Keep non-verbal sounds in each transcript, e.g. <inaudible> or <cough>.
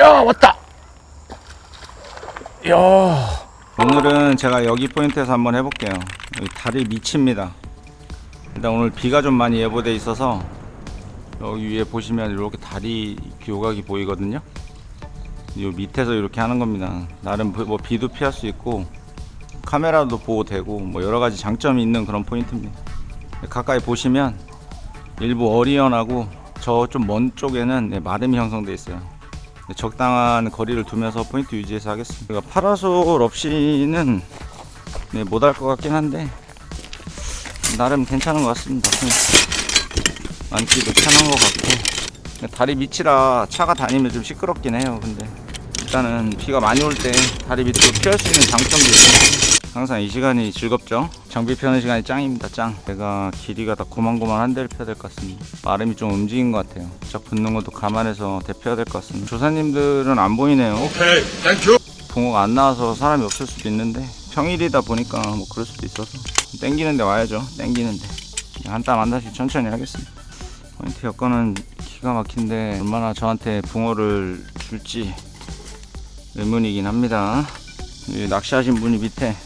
야 왔다. 야. 오늘은 제가 여기 포인트에서 한번 해볼게요. 여기 다리 밑입니다. 일단 오늘 비가 좀 많이 예보돼 있어서 여기 위에 보시면 이렇게 다리 교각이 보이거든요. 이 밑에서 이렇게 하는 겁니다. 나름 뭐 비도 피할 수 있고 카메라도 보호 되고 뭐 여러 가지 장점이 있는 그런 포인트입니다. 가까이 보시면 일부 어리연하고 저 좀 먼 쪽에는 네, 마름이 형성돼 있어요. 네, 적당한 거리를 두면서 포인트 유지해서 하겠습니다. 그러니까 파라솔 없이는 네, 못할 것 같긴 한데 나름 괜찮은 것 같습니다. 포인트. 앉기도 편한 것 같고 다리 밑이라 차가 다니면 좀 시끄럽긴 해요. 근데 일단은 비가 많이 올 때 다리 밑으로 피할 수 있는 장점도 있고 항상 이 시간이 즐겁죠. 장비 펴는 시간이 짱입니다. 짱. 제가 길이가 다 고만고만한 데를 펴야 될 것 같습니다. 마름이 좀 움직인 것 같아요. 쫙 붙는 것도 감안해서 대펴야 될 것 같습니다. 조사님들은 안 보이네요. 오케이. 땡큐. 붕어가 안 나와서 사람이 없을 수도 있는데 평일이다 보니까 뭐 그럴 수도 있어서 땡기는데 와야죠. 땡기는데 한 땀 한 땀씩 천천히 하겠습니다. 포인트 여건은 기가 막힌데 얼마나 저한테 붕어를 줄지 의문이긴 합니다. 이 낚시하신 분이 밑에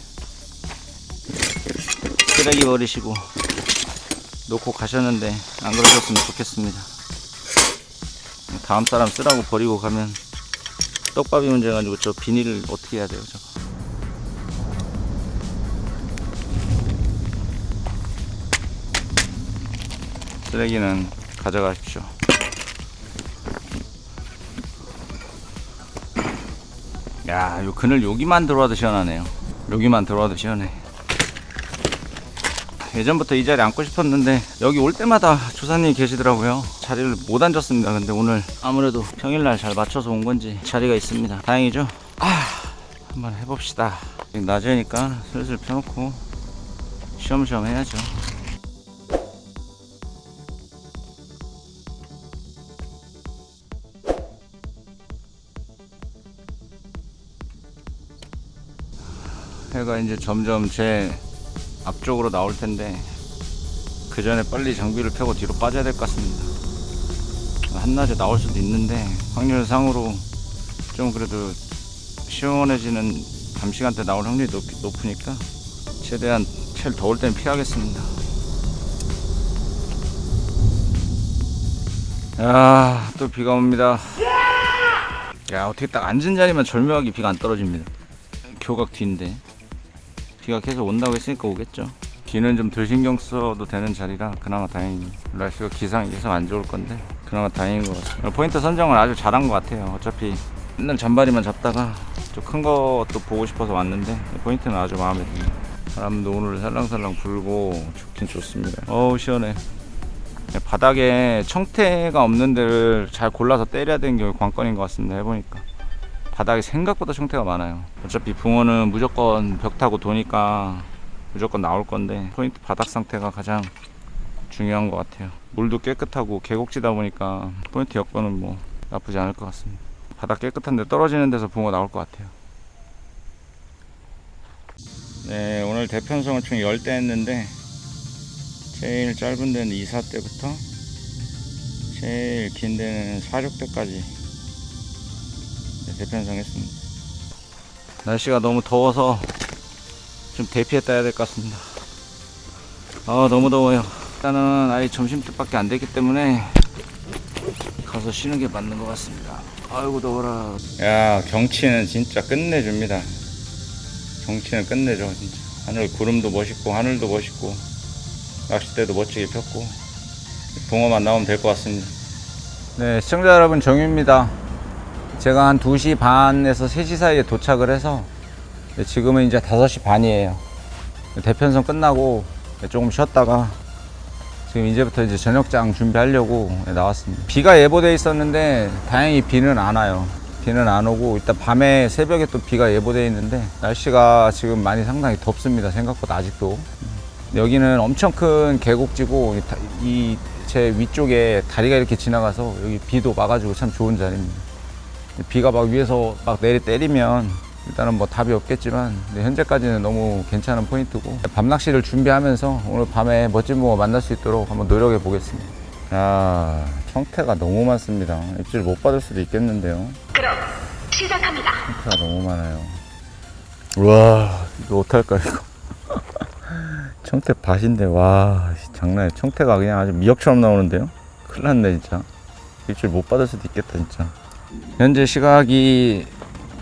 쓰레기 버리시고 놓고 가셨는데 안 그러셨으면 좋겠습니다. 다음 사람 쓰라고 버리고 가면 떡밥이 문제 가지고 저 비닐을 어떻게 해야 돼요 저거 쓰레기는 가져가십시오 야, 요 그늘 여기만 들어와도 시원하네요. 여기만 들어와도 시원해. 예전부터 이 자리 앉고 싶었는데 여기 올 때마다 조사님이 계시더라고요. 자리를 못 앉았습니다. 근데 오늘 아무래도 평일날 잘 맞춰서 온 건지 자리가 있습니다. 다행이죠? 아, 한번 해봅시다. 낮이니까 슬슬 펴놓고 쉬엄쉬엄 해야죠. 해가 이제 점점 제 앞쪽으로 나올 텐데 그 전에 빨리 장비를 펴고 뒤로 빠져야 될 것 같습니다. 한낮에 나올 수도 있는데 확률상으로 좀 그래도 시원해지는 밤 시간대 나올 확률이 높, 높으니까 최대한 제일 더울 때는 피하겠습니다. 야, 또 비가 옵니다. 야, 어떻게 딱 앉은 자리만 절묘하게 비가 안 떨어집니다. 교각 뒤인데. 비가 계속 온다고 했으니까 오겠죠. 비는 좀 덜 신경 써도 되는 자리라 그나마 다행히 날씨가 기상이 계속 안 좋을 건데 그나마 다행인 것 같습니다. 포인트 선정을 아주 잘한 것 같아요. 어차피 맨날 잔바리만 잡다가 좀 큰 것도 보고 싶어서 왔는데 포인트는 아주 마음에 듭니다. 바람도 오늘 살랑살랑 불고 좋긴 좋습니다. 어우 시원해. 바닥에 청태가 없는 데를 잘 골라서 때려야 되는 게 관건인 것 같습니다. 해보니까. 바닥에 생각보다 청태가 많아요. 어차피 붕어는 무조건 벽 타고 도니까 무조건 나올 건데 포인트 바닥 상태가 가장 중요한 것 같아요. 물도 깨끗하고 계곡지다 보니까 포인트 여건은 뭐 나쁘지 않을 것 같습니다. 바닥 깨끗한데 떨어지는 데서 붕어 나올 것 같아요. 네, 오늘 대편성을 총 10대 했는데 제일 짧은 데는 2, 4대부터 제일 긴 데는 4, 6대까지 대편성 했습니다. 날씨가 너무 더워서 좀 대피했다 해야 될 것 같습니다. 아 너무 더워요. 일단은 아예 점심 때밖에 안 됐기 때문에 가서 쉬는 게 맞는 것 같습니다. 아이고 더워라. 야 경치는 진짜 끝내줍니다. 경치는 끝내줘 진짜. 하늘 구름도 멋있고 하늘도 멋있고 낚싯대도 멋지게 폈고 붕어만 나오면 될 것 같습니다. 네 시청자 여러분 정유입니다. 제가 한 2시 반에서 3시 사이에 도착을 해서 지금은 이제 5시 반이에요. 대편성 끝나고 조금 쉬었다가 지금 이제부터 이제 저녁장 준비하려고 나왔습니다. 비가 예보돼 있었는데 다행히 비는 안 와요. 비는 안 오고 일단 밤에 새벽에 또 비가 예보돼 있는데 날씨가 지금 많이 상당히 덥습니다. 생각보다 아직도. 여기는 엄청 큰 계곡지고 이 제 위쪽에 다리가 이렇게 지나가서 여기 비도 막아주고 참 좋은 자리입니다. 비가 막 위에서 막 내리 때리면 일단은 뭐 답이 없겠지만 네, 현재까지는 너무 괜찮은 포인트고 밤 낚시를 준비하면서 오늘 밤에 멋진 붕어 만날 수 있도록 한번 노력해 보겠습니다. 아 청태가 너무 많습니다. 입질 못 받을 수도 있겠는데요. 그럼 시작합니다. 청태가 너무 많아요. 우와, 이거 어떡할까, 이거. <laughs> 청태 밭인데, 와, 씨, 장난이야. 청태가 그냥 아주 미역처럼 나오는데요? 큰일 났네, 진짜. 일주일 못 받을 수도 있겠다, 진짜. 현재 시각이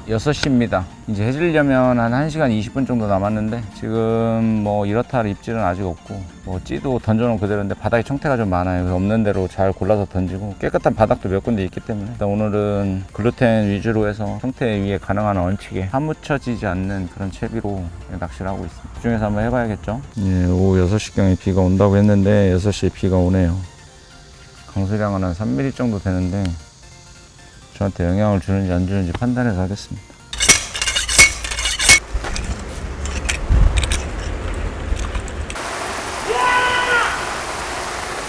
6시입니다. 이제 해지려면 한 1시간 20분 정도 남았는데, 지금 뭐 이렇다 할 입질은 아직 없고, 뭐 찌도 던져놓은 그대로인데, 바닥에 청태가 좀 많아요. 없는 대로 잘 골라서 던지고, 깨끗한 바닥도 몇 군데 있기 때문에, 일단 오늘은 글루텐 위주로 해서 청태 위에 가능한 얹히게 파묻혀지지 않는 그런 채비로 낚시를 하고 있습니다. 그 중에서 한번 해봐야겠죠? 예, 오후 6시경에 비가 온다고 했는데, 6시에 비가 오네요. 강수량은 한 3mm 정도 되는데, 저한테 영향을 주는지 안 주는지 판단해서 하겠습니다.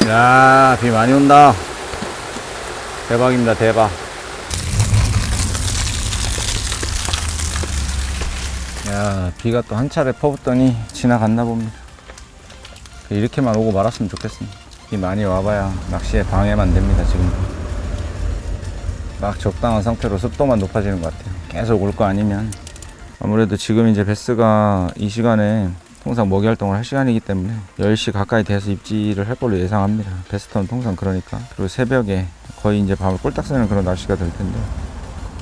야, 비 많이 온다. 대박입니다, 대박. 야, 비가 또 한 차례 퍼붓더니 지나갔나 봅니다. 이렇게만 오고 말았으면 좋겠습니다. 비 많이 와봐야 낚시에 방해만 됩니다, 지금. 막 적당한 상태로 습도만 높아지는 것 같아요. 계속 올 거 아니면 아무래도 지금 이제 베스가 이 시간에 통상 먹이 활동을 할 시간이기 때문에 10시 가까이 돼서 입질을 할 걸로 예상합니다. 베스터는 통상 그러니까. 그리고 새벽에 거의 이제 밤을 꼴딱 새는 그런 날씨가 될 텐데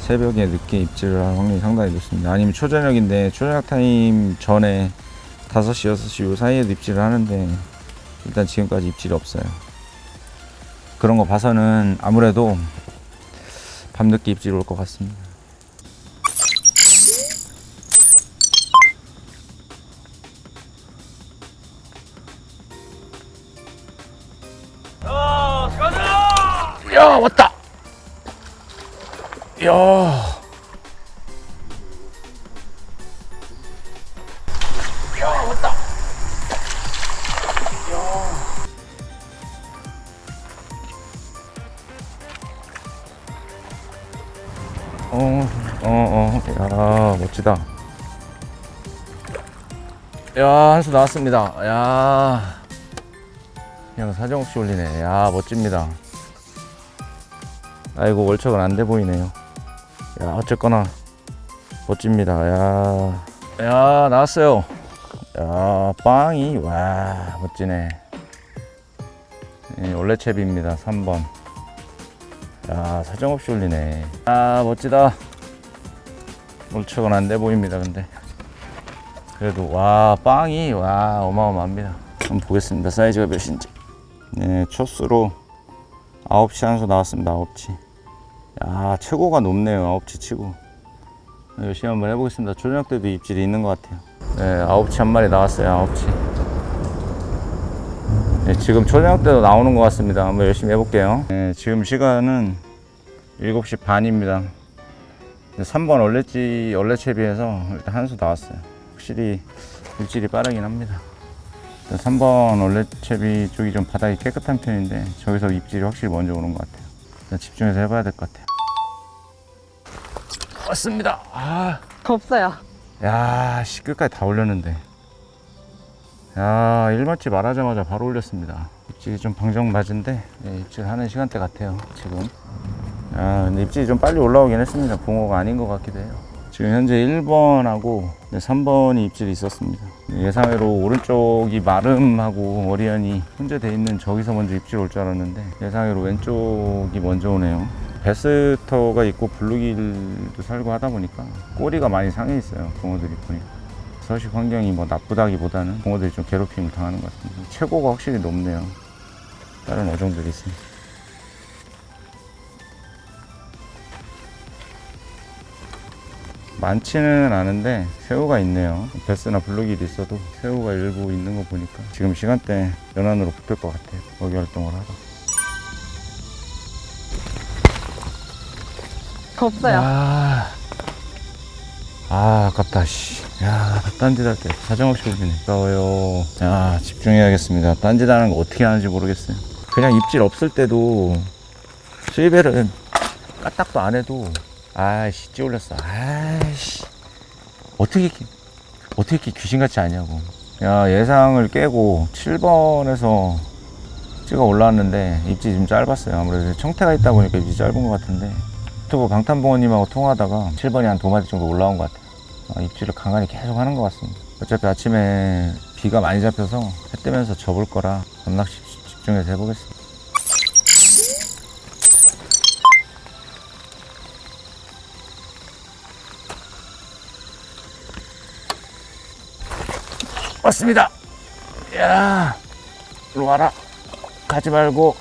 새벽에 늦게 입질을 할 확률이 상당히 높습니다. 아니면 초저녁인데 초저녁 타임 전에 5시, 6시 요 사이에도 입질을 하는데 일단 지금까지 입질이 없어요. 그런 거 봐서는 아무래도 밤늦게 입질 올 것 같습니다. 야 왔다. 야. 야, 한수 나왔습니다. 야, 그냥 사정없이 올리네. 야, 멋집니다. 아이고, 월척은 안 돼 보이네요. 야, 어쨌거나, 멋집니다. 야, 야, 나왔어요. 야, 빵이, 와, 멋지네. 예, 원래 챕입니다. 3번. 야 사정없이 올리네 아 멋지다 물척은 안 돼 보입니다 근데 그래도 와 빵이 와 어마어마합니다 한번 보겠습니다 사이즈가 몇인지 네 첫수로 9시 한수 나왔습니다 9시 야 최고가 높네요 9시 치고 열심히 한번 해보겠습니다 저녁 때도 입질이 있는 것 같아요 네 9시 한 마리 나왔어요 9시 네, 지금 초저녁 때도 나오는 것 같습니다. 한번 열심히 해볼게요. 네, 지금 시간은 7시 반입니다. 3번 얼레지, 얼레채 비해서 일단 한 수 나왔어요. 확실히 입질이 빠르긴 합니다. 3번 얼레채비 쪽이 좀 바닥이 깨끗한 편인데 저기서 입질이 확실히 먼저 오는 것 같아요. 집중해서 해봐야 될 것 같아요. 왔습니다. 아, 없어요. 야, 씨, 끝까지 다 올렸는데. 야, 일맞지 말하자마자 바로 올렸습니다. 입질이 좀 방정 맞은데, 네, 입질 하는 시간대 같아요, 지금. 아, 근데 입질이 좀 빨리 올라오긴 했습니다. 붕어가 아닌 것 같기도 해요. 지금 현재 1번하고 3번이 입질이 있었습니다. 예상외로 오른쪽이 마름하고 어리언이 혼재돼 있는 저기서 먼저 입질 올 줄 알았는데 예상외로 왼쪽이 먼저 오네요. 베스터가 있고 블루길도 살고 하다 보니까 꼬리가 많이 상해 있어요. 붕어들이 보니까. 서식 환경이 뭐 나쁘다기보다는 붕어들이 좀 괴롭힘을 당하는 것 같습니다. 최고가 확실히 높네요. 다른 어종들이 있으니. 많지는 않은데 새우가 있네요. 베스나 블루길이 있어도 새우가 일부 있는 거 보니까 지금 시간대 연안으로 붙을 것 같아요. 먹이 활동을 하다. 없어요. 아, 아 아깝다 씨. 야, 딴짓 할 때 사정없이 울리네. 아까워요. 야, 집중해야겠습니다. 딴짓 하는 거 어떻게 하는지 모르겠어요. 그냥 입질 없을 때도 수입벨은 까딱도 안 해도 아씨 찌올렸어. 아이씨 어떻게 이렇게 어떻게 이렇게 귀신같이 하냐고. 야 예상을 깨고 7번에서 찍어 올라왔는데 입지 좀 짧았어요. 아무래도 청태가 있다 보니까 입지 짧은 것 같은데 유튜브 방탄봉원님하고 통화하다가 7번이 한 두 마디 정도 올라온 것 같아요. 어, 입질을 간간히 계속 하는 것 같습니다. 어차피 아침에 비가 많이 잡혀서 해 뜨면서 접을 거라 밤낚시 집중해서 해보겠습니다. 왔습니다. 야, 일로 와라. 가지 말고.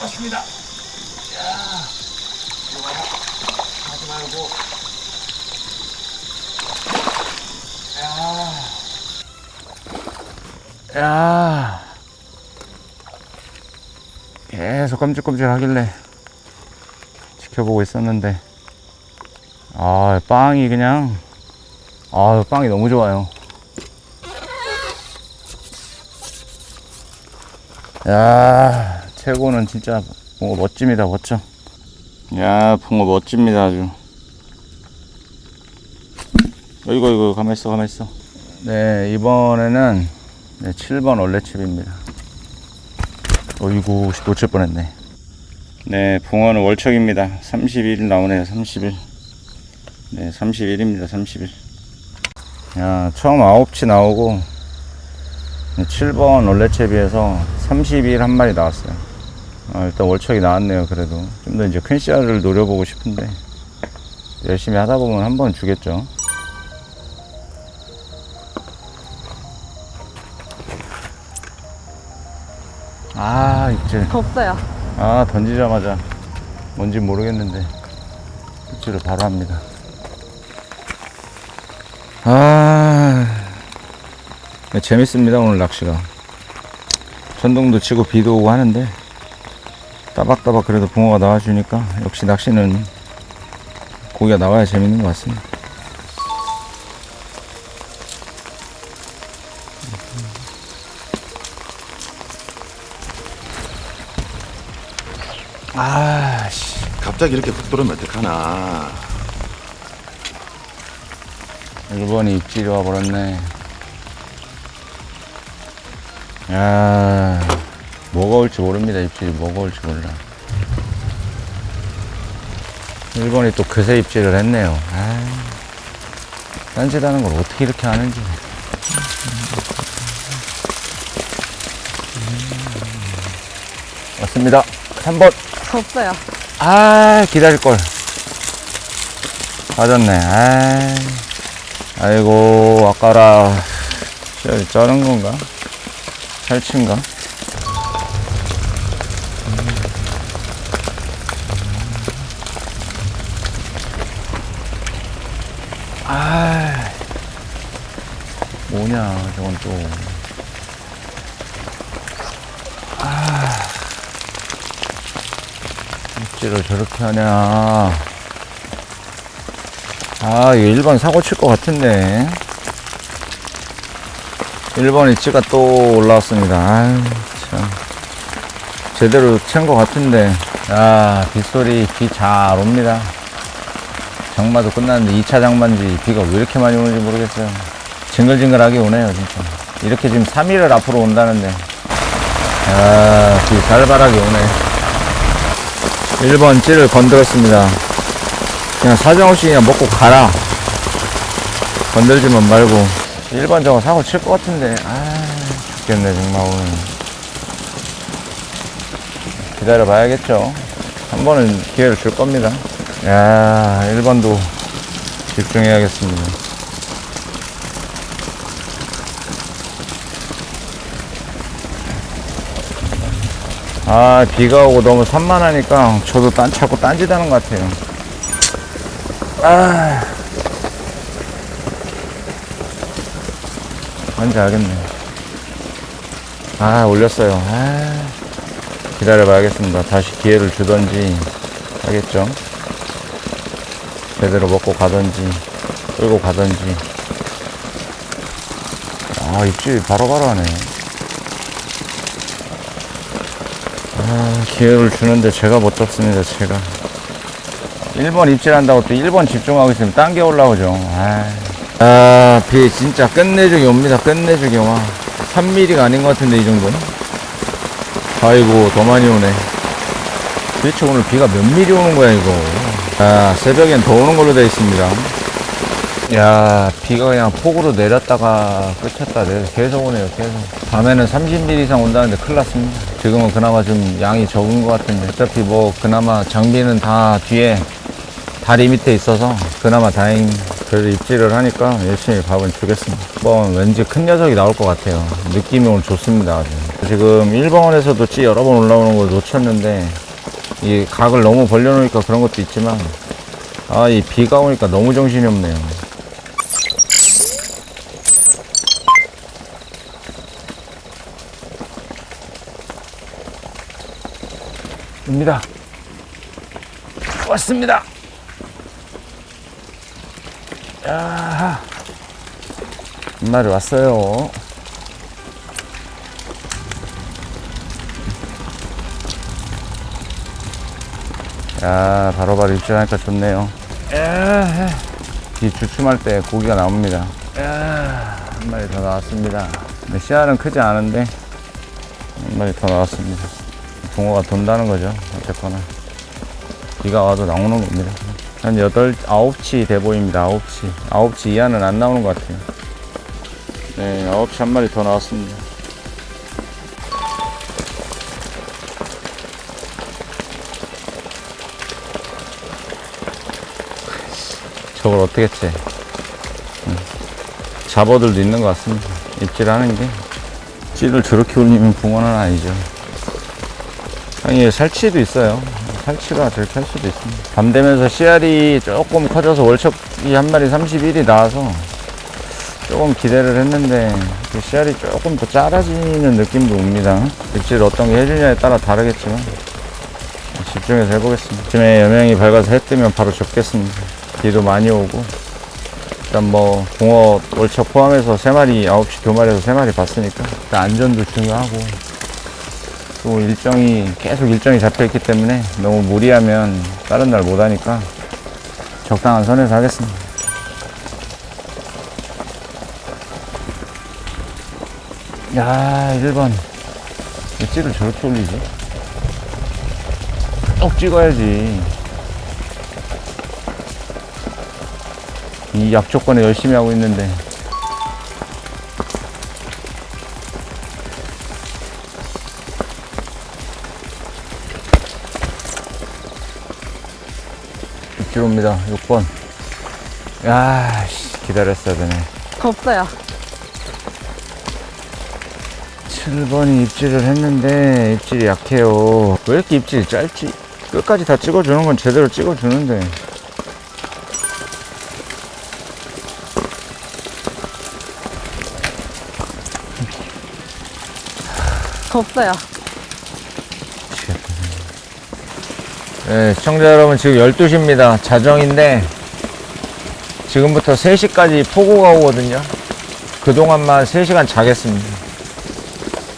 왔습니다. 야, 일로 와라. 가지 말고. 야, 야. 계속 깜찍깜찍 하길래 지켜보고 있었는데 아 빵이 그냥 아 빵이 너무 좋아요. 야 최고는 진짜 붕어 멋집니다 멋져. 야 붕어 멋집니다 아주. 이거 이거 가만있어 가만있어. 네 이번에는 네, 7번 원래칩입니다. 어이구 놓칠 뻔했네 네, 붕어는 월척입니다. 31일 나오네요. 30일. 네, 31입니다. 30일. 야, 처음 9치 나오고 7번 원래채 비해서 32일 한 마리 나왔어요. 아, 일단 월척이 나왔네요. 그래도 좀 더 이제 큰 씨알을 노려보고 싶은데 열심히 하다 보면 한 번 주겠죠. 아, 입질. 없어요. 아 던지자마자 뭔지 모르겠는데 입질을 바로 합니다. 아 네, 재밌습니다 오늘 낚시가. 천둥도 치고 비도 오고 하는데 따박따박 그래도 붕어가 나와주니까 역시 낚시는 고기가 나와야 재밌는 것 같습니다 갑자기 이렇게 훅 들어오면 어떡하나. 1번이 입질이 와버렸네. 야, 뭐가 올지 모릅니다. 입질이 뭐가 올지 몰라. 1번이 또 그새 입질을 했네요. 아, 딴짓 하는 걸 어떻게 이렇게 하는지. 왔습니다. 3번. 없어요. 아 기다릴걸. 맞았네. 아 아이고 아까라. 저 저런 건가? 살친가? 아 뭐냐 저건 또 입질을 저렇게 하냐. 아, 이거 1번 사고 칠 것 같은데. 1번 입지가 또 올라왔습니다. 아유, 참. 제대로 챈 것 같은데. 아, 빗소리, 비 잘 옵니다. 장마도 끝났는데 2차 장마인지 비가 왜 이렇게 많이 오는지 모르겠어요. 징글징글하게 오네요, 진짜. 이렇게 지금 3일을 앞으로 온다는데. 아, 비 살바라게 오네. 1번 찌를 건드렸습니다. 그냥 사정없이 그냥 먹고 가라. 건들지만 말고. 1번 저거 사고 칠 것 같은데. 아, 죽겠네, 정말 오늘. 기다려 봐야겠죠. 한 번은 기회를 줄 겁니다. 야 1번도 집중해야겠습니다. 아 비가 오고 너무 산만하니까 저도 딴 자꾸 딴짓하는 것 같아요. 아 뭔지 알겠네. 아 올렸어요. 아 기다려 봐야겠습니다. 다시 기회를 주던지 하겠죠. 제대로 먹고 가던지 끌고 가던지. 아 입질 바로바로 하네. 아, 기회를 주는데 제가 못 잡습니다, 제가. 1번 입질한다고 또 1번 집중하고 있으면 딴 게 올라오죠. 아, 아, 비 진짜 끝내주기 옵니다. 끝내주기 와. 3mm가 아닌 것 같은데, 이 정도는? 아이고, 더 많이 오네. 도대체 오늘 비가 몇 미리 오는 거야, 이거. 아, 새벽엔 더 오는 걸로 되어 있습니다. 야, 비가 그냥 폭우로 내렸다가 끝쳤다 계속 오네요, 계속. 밤에는 30mm 이상 온다는데 큰일 났습니다. 지금은 그나마 좀 양이 적은 것 같은데. 어차피 뭐, 그나마 장비는 다 뒤에 다리 밑에 있어서 그나마 다행 그래도 입질을 하니까 열심히 밥은 주겠습니다. 이번 왠지 큰 녀석이 나올 것 같아요. 느낌이 오늘 좋습니다. 지금 1번에서도 찌 여러 번 올라오는 걸 놓쳤는데 이 각을 너무 벌려놓으니까 그런 것도 있지만 아 이 비가 오니까 너무 정신이 없네요. 입니다. 왔습니다. 야, 한 마리 왔어요. 야, 바로바로 입질하니까 좋네요. 야, 이 주춤할 때 고기가 나옵니다. 야, 한 마리 더 나왔습니다. 씨알은 크지 않은데 한 마리 더 나왔습니다. 붕어가 돈다는 거죠. 어쨌거나 비가 와도 나오는 겁니다. 한 8, 9치 돼 보입니다. 9치. 9치 이하는 안 나오는 것 같아요. 네, 9치 한 마리 더 나왔습니다. 저걸 어떻게 째? 응. 잡어들도 있는 것 같습니다. 입질하는 게. 찌를 저렇게 올리면 붕어는 아니죠. 아니, 살치도 있어요. 살치가 제일 클 수도 있습니다. 밤 되면서 씨알이 조금 커져서 월척이 한 마리 31이 나와서 조금 기대를 했는데 그 씨알이 조금 더 작아지는 느낌도 옵니다. 입질 어떤 게 해주냐에 따라 다르겠지만 집중해서 해보겠습니다. 아침에 여명이 밝아서 해 뜨면 바로 접겠습니다. 비도 많이 오고 일단 뭐 붕어 월척 포함해서 3마리 9시 2마리에서 3마리 봤으니까 일단 안전도 중요하고 또 일정이 계속 일정이 잡혀 있기 때문에 너무 무리하면 다른 날 못 하니까 적당한 선에서 하겠습니다. 야, 1번. 왜 찌를 저렇게 올리지? 쭉 찍어야지. 이 약조건에 열심히 하고 있는데. 옵니다. 6번. 야, 씨, 기다렸어야 되네. 없어요. 7번이 입질을 했는데 입질이 약해요. 왜 이렇게 입질이 짧지? 끝까지 다 찍어주는 건 제대로 찍어주는데. 없어요. 네, 시청자 여러분 지금 12시입니다. 자정인데 지금부터 3시까지 폭우가 오거든요. 그동안만 3시간 자겠습니다.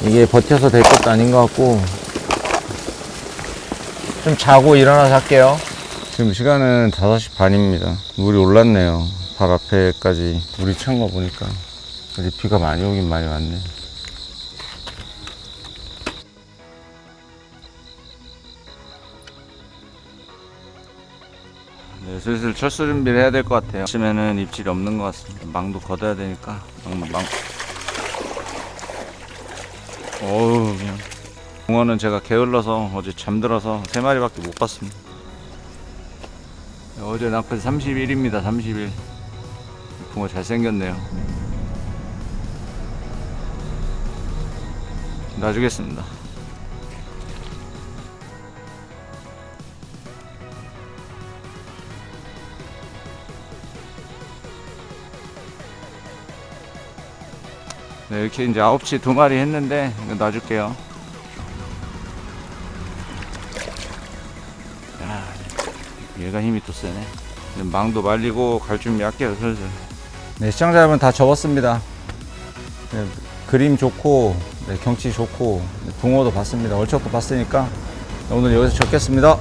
이게 버텨서 될 것도 아닌 것 같고 좀 자고 일어나서 할게요. 지금 시간은 5시 반입니다. 물이 올랐네요. 발 앞에까지 물이 찬 거 보니까 비가 많이 오긴 많이 왔네. 네, 슬슬 철수 준비를 해야 될 것 같아요. 아침에는 입질이 없는 것 같습니다. 망도 걷어야 되니까. 망, 망. 어우, 그냥. 붕어는 제가 게을러서 어제 잠들어서 세 마리밖에 못 봤습니다. 어제 낚시 31입니다. 31. 붕어 잘생겼네요. 놔주겠습니다. 네, 이렇게 이제 9시 두 마리 했는데 이거 놔줄게요. 야, 얘가 힘이 또 세네. 망도 말리고 갈 준비 할게요, 슬슬. 네, 시청자 여러분 다 접었습니다. 네, 그림 좋고, 네, 경치 좋고, 네, 붕어도 봤습니다. 얼척도 봤으니까 오늘 여기서 접겠습니다.